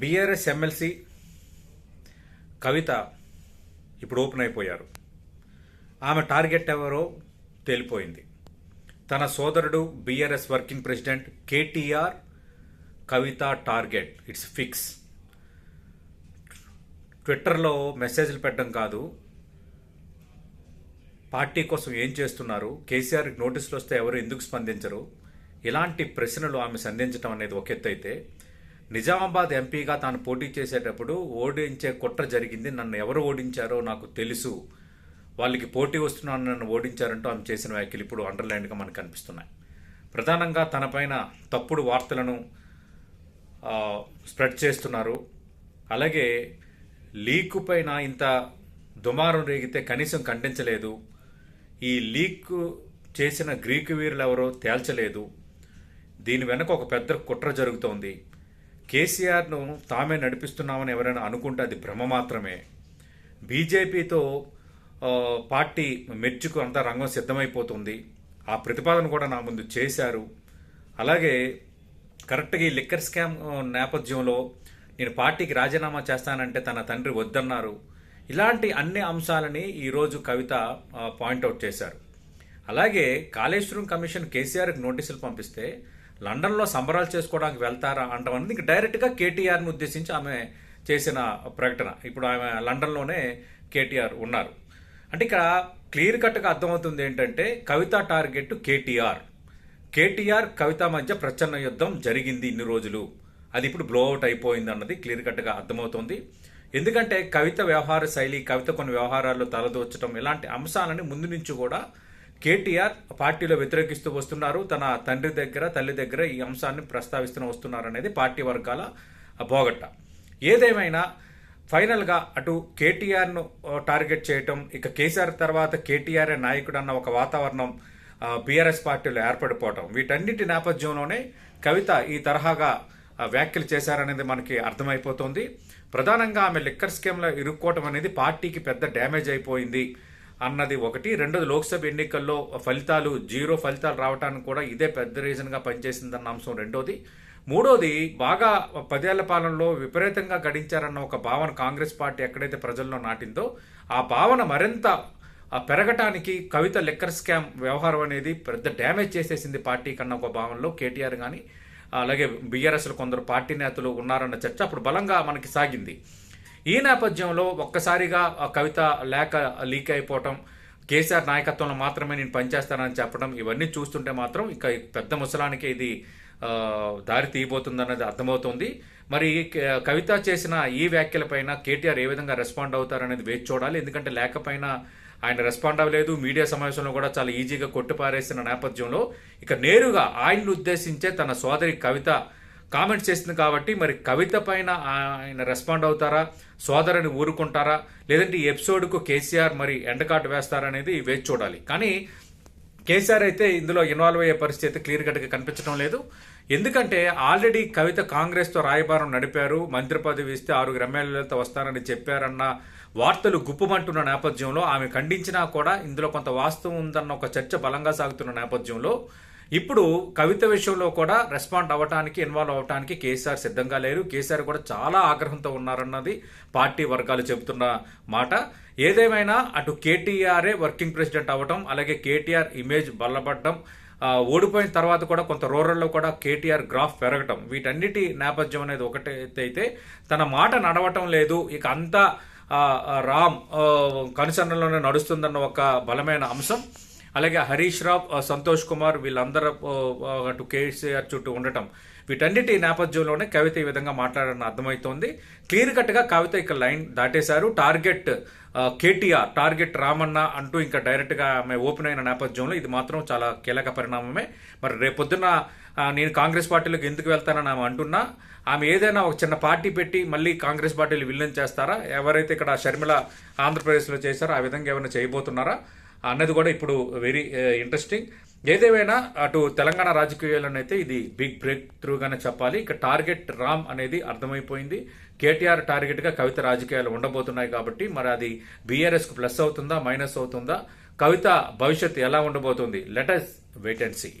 BRS MLC కవిత ఇప్పుడు open అయిపోయారు. ఆమె టార్గెట్ ఎవరో తేలిపోయింది. తన సోదరుడు BRS working president KTR Kavitha target it's fix. ట్విట్టర్లో మెసేజ్లు పెట్టడం కాదు. పార్టీ కోసం ఏం చేస్తున్నారు? కేసీఆర్కి నోటీసులు వస్తే ఎవరు ఎందుకు స్పందించరు? ఇలాంటి ప్రశ్నలు ఆమె సంధించడం అనేది ఒక ఎత్తు అయితే నిజామాబాద్ ఎంపీగా తాను పోటీ చేసేటప్పుడు ఓడించే కుట్ర జరిగింది. నన్ను ఎవరు ఓడించారో నాకు తెలుసు. వాళ్ళకి పోటీ వస్తున్నాను నన్ను ఓడించారంటూ ఆమె చేసిన వ్యాఖ్యలు ఇప్పుడు అండర్లైన్గా మనకు కనిపిస్తున్నాయి. ప్రధానంగా తనపైన తప్పుడు వార్తలను స్ప్రెడ్ చేస్తున్నారు. అలాగే లీక్ పైన ఇంత దుమారం రేగితే కనీసం ఖండించలేదు. ఈ లీక్ చేసిన గ్రీకు వీరులు ఎవరో తేల్చలేదు. దీని వెనక ఒక పెద్ద కుట్ర జరుగుతోంది. కేసీఆర్ను తామే నడిపిస్తున్నామని ఎవరైనా అనుకుంటే అది భ్రమ మాత్రమే. బీజేపీతో పార్టీ మెచ్చుకు అంతా రంగం సిద్ధమైపోతుంది. ఆ ప్రతిపాదన కూడా నా ముందు చేశారు. అలాగే కరెక్ట్గా ఈ లిక్కర్ స్కామ్ నేపథ్యంలో నేను పార్టీకి రాజీనామా చేస్తానంటే తన తండ్రి వద్దన్నారు. ఇలాంటి అన్ని అంశాలని ఈరోజు కవిత పాయింట్అవుట్ చేశారు. అలాగే కాళేశ్వరం కమిషన్ కేసీఆర్కి నోటీసులు పంపిస్తే లండన్లో సంబరాలు చేసుకోవడానికి వెళ్తారా అంటాం అనేది డైరెక్ట్గా కేటీఆర్ని ఉద్దేశించి ఆమె చేసిన ప్రకటన. ఇప్పుడు ఆమె లండన్లోనే కేటీఆర్ ఉన్నారు. అంటే ఇక్కడ క్లియర్ కట్గా అర్థమవుతుంది ఏంటంటే Kavitha target KTR. KTR Kavitha మధ్య ప్రచన్న యుద్ధం జరిగింది ఇన్ని రోజులు. అది ఇప్పుడు బ్లోఅవుట్ అయిపోయింది అన్నది క్లియర్ కట్గా అర్థమవుతుంది. ఎందుకంటే కవిత వ్యవహార శైలి కవిత కొన్ని వ్యవహారాల్లో తలదోచడం ఇలాంటి అంశాలని ముందు నుంచి కూడా కేటీఆర్ పార్టీలో వ్యతిరేకిస్తూ వస్తున్నారు. తన తండ్రి దగ్గర తల్లి దగ్గర ఈ అంశాన్ని ప్రస్తావిస్తూ వస్తున్నారు అనేది పార్టీ వర్గాల బోగట్ట. ఏదేమైనా ఫైనల్గా అటు కేటీఆర్ను టార్గెట్ చేయటం ఇక కేసీఆర్ తర్వాత కేటీఆర్ నాయకుడు అన్న ఒక వాతావరణం బీఆర్ఎస్ పార్టీలో ఏర్పడిపోవటం వీటన్నిటి నేపథ్యంలోనే కవిత ఈ తరహాగా వ్యాఖ్యలు చేశారనేది మనకి అర్థమైపోతుంది. ప్రధానంగా ఆమె లిక్కర్ స్కీమ్లో ఇరుక్కోవటం అనేది పార్టీకి పెద్ద డ్యామేజ్ అయిపోయింది. అన్నది ఒకటి. రెండోది లోక్సభ ఎన్నికల్లో ఫలితాలు జీరో ఫలితాలు రావడానికి కూడా ఇదే పెద్ద రీజన్గా పనిచేసిందన్న అంశం రెండోది. మూడోది బాగా పదేళ్ళ పాలనలో విపరీతంగా గడించారన్న ఒక భావన కాంగ్రెస్ పార్టీ ఎక్కడైతే ప్రజల్లో నాటిందో ఆ భావన మరింత పెరగటానికి కవిత లిక్కర్ స్కామ్ వ్యవహారం అనేది పెద్ద డ్యామేజ్ చేసేసింది పార్టీ కన్నా ఒక భావనలో. కేటీఆర్ కానీ అలాగే బీఆర్ఎస్లో కొందరు పార్టీ నేతలు ఉన్నారన్న చర్చ అప్పుడు బలంగా మనకి సాగింది. ఈ నేపథ్యంలో ఒక్కసారిగా ఆ కవిత లేఖ లీక్ అయిపోవటం కేసీఆర్ నాయకత్వంలో మాత్రమే నేను పనిచేస్తానని చెప్పడం ఇవన్నీ చూస్తుంటే మాత్రం ఇక పెద్ద ముసలానికి ఇది దారి తీయబోతుందన్నది అర్థమవుతుంది. మరి కవిత చేసిన ఈ వ్యాఖ్యలపైన కేటీఆర్ ఏ విధంగా రెస్పాండ్ అవుతారనేది వేచి చూడాలి. ఎందుకంటే లేకపోయినా ఆయన రెస్పాండ్ అవ్వలేదు. మీడియా సమావేశంలో కూడా చాలా ఈజీగా కొట్టిపారేసిన నేపథ్యంలో ఇక నేరుగా ఆయన్ని ఉద్దేశించే తన సోదరి కవిత కామెంట్ చేసింది కాబట్టి మరి కవిత పైన ఆయన రెస్పాండ్ అవుతారా? సోదరుని ఊరుకుంటారా? లేదంటే ఈ ఎపిసోడ్కు కేసీఆర్ మరి ఎండకాటు వేస్తారనేది వేచి చూడాలి. కానీ కేసీఆర్ అయితే ఇందులో ఇన్వాల్వ్ అయ్యే పరిస్థితి క్లియర్ కట్గా కనిపించడం లేదు. ఎందుకంటే ఆల్రెడీ కవిత కాంగ్రెస్తో రాయబారం నడిపారు. మంత్రి పదవి ఇస్తే ఆరుగురు ఎమ్మెల్యేలతో వస్తారని చెప్పారన్న వార్తలు గుప్పమంటున్న నేపథ్యంలో ఆమె ఖండించినా కూడా ఇందులో కొంత వాస్తవం ఉందన్న ఒక చర్చ బలంగా సాగుతున్న నేపథ్యంలో ఇప్పుడు కవిత విషయంలో కూడా రెస్పాండ్ అవ్వటానికి ఇన్వాల్వ్ అవ్వటానికి కేసీఆర్ సిద్ధంగా లేరు. కేసీఆర్ కూడా చాలా ఆగ్రహంతో ఉన్నారన్నది పార్టీ వర్గాలు చెబుతున్న మాట. ఏదేమైనా అటు కేటీఆర్ఏ వర్కింగ్ ప్రెసిడెంట్ అవ్వటం అలాగే కేటీఆర్ ఇమేజ్ బల్లపడడం ఓడిపోయిన తర్వాత కూడా కొంత రూరల్లో కూడా కేటీఆర్ గ్రాఫ్ పెరగటం వీటన్నిటి నేపథ్యం అనేది ఒకటైతే అయితే తన మాట నడవటం లేదు. ఇక అంతా రామ్ కనుసన్నలోనే నడుస్తుందన్న ఒక బలమైన అంశం. అలాగే హరీష్ రావు సంతోష్ కుమార్ వీళ్ళందరూ అటు కేసీఆర్ చుట్టూ ఉండటం. వీటన్నిటి నేపథ్యంలోనే కవిత ఈ విధంగా మాట్లాడాలని అర్థమవుతోంది. క్లియర్ కట్గా కవిత ఇక లైన్ దాటేశారు. టార్గెట్ కేటీఆర్ టార్గెట్ రామన్న అంటూ ఇంకా డైరెక్ట్గా ఆమె ఓపెన్ అయిన నేపథ్యంలో ఇది మాత్రం చాలా కీలక పరిణామమే. మరి రేపొద్దున నేను కాంగ్రెస్ పార్టీలోకి ఎందుకు వెళ్తానని ఆమె అంటున్నా ఆమె ఏదైనా ఒక చిన్న పార్టీ పెట్టి మళ్ళీ కాంగ్రెస్ పార్టీలు విలన్ చేస్తారా? ఎవరైతే ఇక్కడ షర్మిల ఆంధ్రప్రదేశ్లో చేశారో ఆ విధంగా ఏమైనా చేయబోతున్నారా? అన్నది కూడా ఇప్పుడు వెరీ ఇంట్రెస్టింగ్ uh, ఏదేమైనా అటు తెలంగాణ రాజకీయాలనైతే ఇది బిగ్ బ్రేక్ త్రూగానే చెప్పాలి. ఇక టార్గెట్ రామ్ అనేది అర్థమైపోయింది. కేటీఆర్ టార్గెట్గా కవిత రాజకీయాలు ఉండబోతున్నాయి కాబట్టి మరి అది బీఆర్ఎస్కు ప్లస్ అవుతుందా మైనస్ అవుతుందా? కవిత భవిష్యత్తు ఎలా ఉండబోతుంది? Let's wait and see